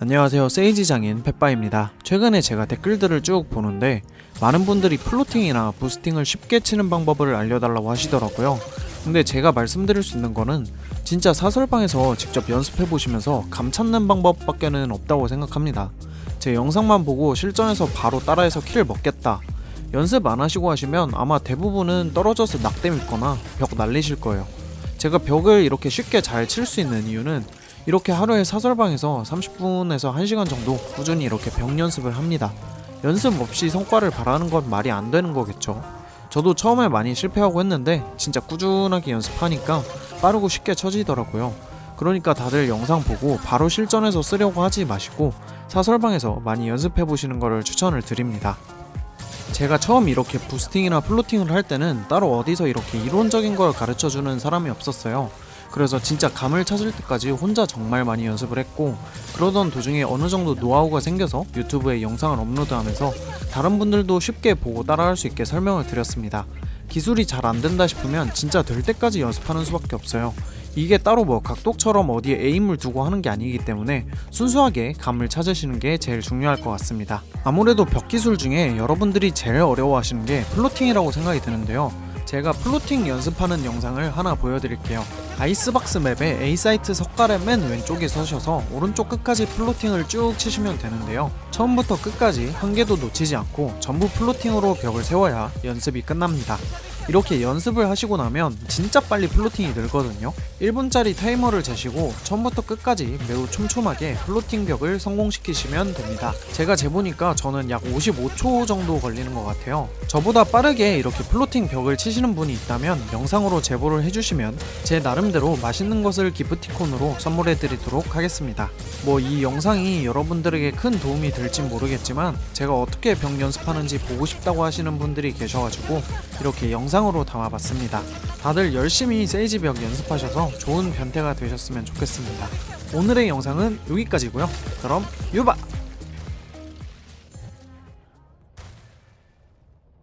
안녕하세요. 세이지 장인 페빠입니다. 최근에 제가 댓글들을 쭉 보는데 많은 분들이 플로팅이나 부스팅을 쉽게 치는 방법을 알려달라고 하시더라고요. 근데 제가 말씀드릴 수 있는 거는 진짜 사설방에서 직접 연습해 보시면서 감 찾는 방법밖에는 없다고 생각합니다. 제 영상만 보고 실전에서 바로 따라해서 킬을 먹겠다. 연습 안 하시고 하시면 아마 대부분은 떨어져서 낙대 밀거나 벽 날리실 거예요. 제가 벽을 이렇게 쉽게 잘 칠 수 있는 이유는 이렇게 하루에 사설방에서 30분에서 1시간 정도 꾸준히 이렇게 벽 연습을 합니다. 연습 없이 성과를 바라는 건 말이 안 되는 거겠죠. 저도 처음에 많이 실패하고 했는데 진짜 꾸준하게 연습하니까 빠르고 쉽게 쳐지더라고요. 그러니까 다들 영상 보고 바로 실전에서 쓰려고 하지 마시고 사설방에서 많이 연습해 보시는 거를 추천을 드립니다. 제가 처음 이렇게 부스팅이나 플로팅을 할 때는 따로 어디서 이렇게 이론적인 걸 가르쳐 주는 사람이 없었어요. 그래서 진짜 감을 찾을 때까지 혼자 정말 많이 연습을 했고 그러던 도중에 어느 정도 노하우가 생겨서 유튜브에 영상을 업로드하면서 다른 분들도 쉽게 보고 따라할 수 있게 설명을 드렸습니다. 기술이 잘 안 된다 싶으면 진짜 될 때까지 연습하는 수밖에 없어요. 이게 따로 뭐 각독처럼 어디에 에임을 두고 하는 게 아니기 때문에 순수하게 감을 찾으시는 게 제일 중요할 것 같습니다. 아무래도 벽 기술 중에 여러분들이 제일 어려워하시는 게 플로팅이라고 생각이 드는데요. 제가 플로팅 연습하는 영상을 하나 보여드릴게요. 아이스박스 맵에 A사이트 석가래 맨 왼쪽에 서셔서 오른쪽 끝까지 플로팅을 쭉 치시면 되는데요. 처음부터 끝까지 한 개도 놓치지 않고 전부 플로팅으로 벽을 세워야 연습이 끝납니다. 이렇게 연습을 하시고 나면 진짜 빨리 플로팅이 늘거든요. 1분짜리 타이머를 재시고 처음부터 끝까지 매우 촘촘하게 플로팅 벽을 성공시키시면 됩니다. 제가 재보니까 저는 약 55초 정도 걸리는 것 같아요. 저보다 빠르게 이렇게 플로팅 벽을 치시는 분이 있다면 영상으로 제보를 해주시면 제 나름대로 맛있는 것을 기프티콘으로 선물해 드리도록 하겠습니다. 뭐 이 영상이 여러분들에게 큰 도움이 될진 모르겠지만 제가 어떻게 벽 연습하는지 보고 싶다고 하시는 분들이 계셔가지고 이렇게 영상으로 담아봤습니다. 다들 열심히 세이지 벽 연습하셔서 좋은 변태가 되셨으면 좋겠습니다. 오늘의 영상은 여기까지고요. 그럼 유바!